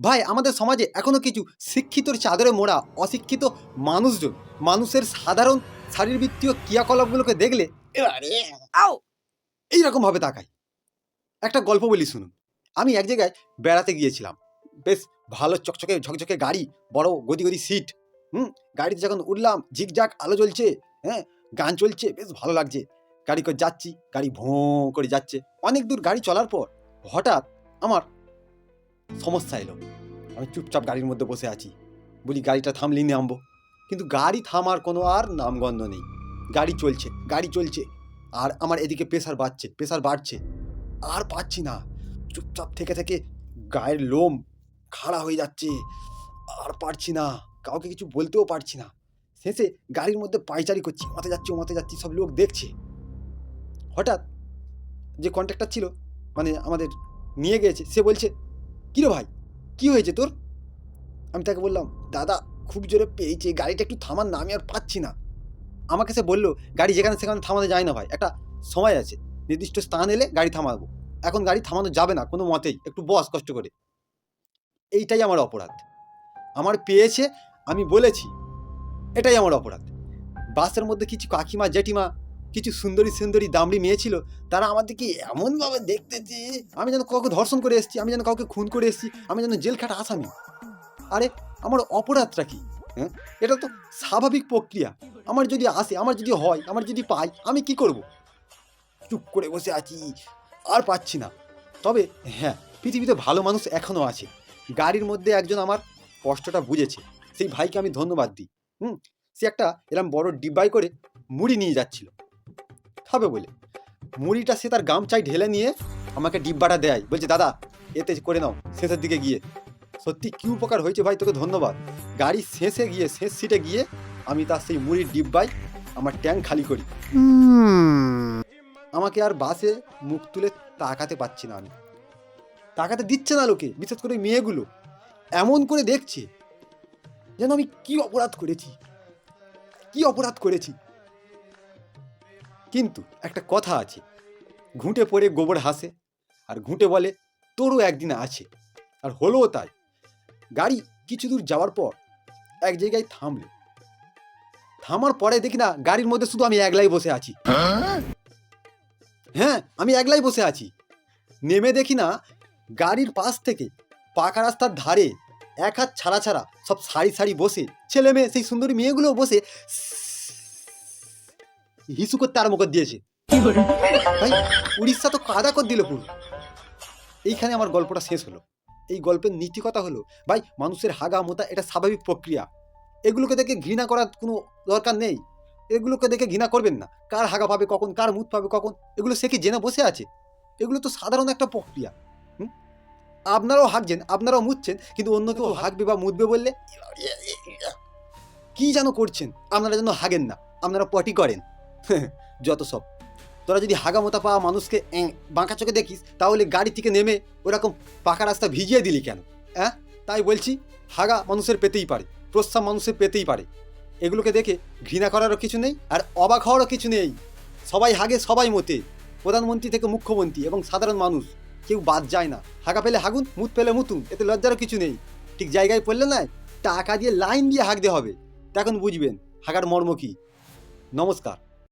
ভাই আমাদের সমাজে এখনও কিছু শিক্ষিতর চাদরে মোড়া অশিক্ষিত মানুষজন মানুষের সাধারণ শারীরবৃত্তীয় ক্রিয়াকলাপগুলোকে দেখলে আও এইরকম ভাবে তাকায় একটা গল্প বলি শুনুন। আমি এক জায়গায় বেড়াতে গিয়েছিলাম। বেশ ভালো চকচকে ঝকঝকে গাড়ি বড় গদি গদি সিট হুম গাড়িতে যখন উঠলাম ঝিকঝাক আলো জ্বলছে হ্যাঁ গান চলছে বেশ ভালো লাগছে। গাড়ি করে যাচ্ছি গাড়ি ভোঁ করে যাচ্ছে। অনেক দূর গাড়ি চলার পর হঠাৎ আমার সমস্যা এলো। আমি চুপচাপ গাড়ির মধ্যে বসে আছি। বলি, গাড়িটা থামলি নামবো কিন্তু গাড়ি থামার কোনো আর নামগন্ধ নেই। গাড়ি চলছে গাড়ি চলছে। আর আমার এদিকে প্রেশার বাড়ছে প্রেশার বাড়ছে। আর পাচ্ছি না। চুপচাপ থেকে থেকে গায়ের লোম খাড়া হয়ে যাচ্ছে। আর পারছি না। কাউকে কিছু বলতেও পারছি না। শেষে গাড়ির মধ্যে পাইচারি করছি। মাথা যাচ্ছি ও যাচ্ছি। সব লোক দেখছে। হঠাৎ যে কন্ট্রাক্টর ছিল মানে আমাদের নিয়ে গিয়েছে, সে বলছে কিরে ভাই? কি হয়েছে তোর? আমি তাকে বললাম, দাদা, খুব জোরে পেয়েছে, গাড়িটা একটু থামান না, আমি আর পাচ্ছি না। আমাকে সে বলল, গাড়ি যেখানে সেখানে থামানো যায় না ভাই, একটা সময় আছে। নির্দিষ্ট স্থান এলে গাড়ি থামাবো। এখন গাড়ি থামানো যাবে না, কোনো মতেই। একটু বস কষ্ট করে। এইটাই আমার অপরাধ। আমার পেয়েছে, আমি বলেছি, এটাই আমার অপরাধ। বাসের মধ্যে কিছু কাকিমা, জেঠিমা কিছু সুন্দরী সুন্দরী দামড়ি মেয়ে ছিল, তারা আমাদেরকে এমনভাবে দেখতেছে আমি যেন কাউকে ধর্ষণ করে এসেছি, আমি যেন কাউকে খুন করে এসেছি, আমি যেন জেল খাটা আসামি। আরে, আমার অপরাধটা কি? হ্যাঁ? এটা তো স্বাভাবিক প্রক্রিয়া। আমার যদি আসে, আমার যদি হয়, আমার যদি পাই, আমি কি করব? চুপ করে বসে আছি, আর পাচ্ছি না। তবে হ্যাঁ পৃথিবীতে ভালো মানুষ এখনও আছে। গাড়ির মধ্যে একজন আমার কষ্টটা বুঝেছে। সেই ভাইকে আমি ধন্যবাদ দিই। হুম? সে একটা এরকম বড় ডিব্বাই করে মুড়ি নিয়ে যাচ্ছিল। খাবে বলে। মুড়িটা সে তার গামছায় ঢেলে নিয়ে আমাকে ডিব্বাটা দেয়। বলছে দাদা এতে করে নাও শেষের দিকে গিয়ে। সত্যি কি উপকার হয়েছে ভাই তোকে ধন্যবাদ। গাড়ি শেষে গিয়ে শেষ সিটে গিয়ে আমি তার সেই মুড়ির ডিব্বায় আমার ট্যাঙ্ক খালি করি। আমাকে আর বাসে মুখ তুলে তাকাতে পাচ্ছি না আমি। তাকাতে দিচ্ছে না লোকে বিশেষ করে মেয়েগুলো। এমন করে দেখছে যেন আমি কি অপরাধ করেছি কি অপরাধ করেছি। কিন্তু একটা কথা আছে। ঘুঁটে পড়ে গোবর হাসে, আর ঘুঁটে বলে, তোরও একদিন আছে। আর হলোও তাই। গাড়ি কিছু দূর যাওয়ার পর এক জায়গায় থামলো। থামার পরে দেখি না, গাড়ির মধ্যে শুধু আমি একলাই বসে আছি। হ্যাঁ আমি একলাই বসে আছি। নেমে দেখি না, গাড়ির পাশ থেকে পাকা রাস্তার ধারে এক হাত ছাড়া ছাড়া সব সারি সারি বসে ছেলে মেয়ে সেই সুন্দরী মেয়েগুলো বসে হিসু করতে আরম্ভ করে দিয়েছে। ভাই উড়িষ্যা তো কাদা করে দিল পুরো। এইখানে আমার গল্পটা শেষ হলো। এই গল্পের নীতি কথা হলো ভাই মানুষের হাগা মোতা এটা স্বাভাবিক প্রক্রিয়া। এগুলোকে দেখে ঘৃণা করার কোনো দরকার নেই। এগুলোকে দেখে ঘৃণা করবেন না। কার হাগা পাবে কখন কার মুখ পাবে কখন এগুলো সে কি জেনে বসে আছে? এগুলো তো সাধারণ একটা প্রক্রিয়া আপনারাও হাঁকছেন আপনারাও মুতছেন কিন্তু অন্য কেউ হাঁকবে বা মুতবে বললে কি যেন করছেন আপনারা যেন হাগেন না আপনারা পটি করেন। যত সব। তোরা যদি হাগামোতা পাওয়া মানুষকে বাঁকা চোখে দেখিস, তাহলে গাড়ি থেকে নেমে ওরকম পাকা রাস্তা ভিজিয়ে দিলি কেন? হ্যাঁ তাই বলছি, হাগা মানুষের পেতেই পারে প্রস্তাব মানুষের পেতেই পারে। এগুলোকে দেখে ঘৃণা করারও কিছু নেই আর অবাক হওয়ারও কিছু নেই। সবাই হাগে, সবাই মতে। প্রধানমন্ত্রী থেকে মুখ্যমন্ত্রী এবং সাধারণ মানুষ। কেউ বাদ যায় না। হাগা পেলে হাগুন, মুত পেলে মুতুন, এতে লজ্জারও কিছু নেই। ঠিক জায়গায় পড়লে না টাকা দিয়ে লাইন দিয়ে হাঁকতে হবে। তখন বুঝবেন, হাগার মর্ম কী? নমস্কার।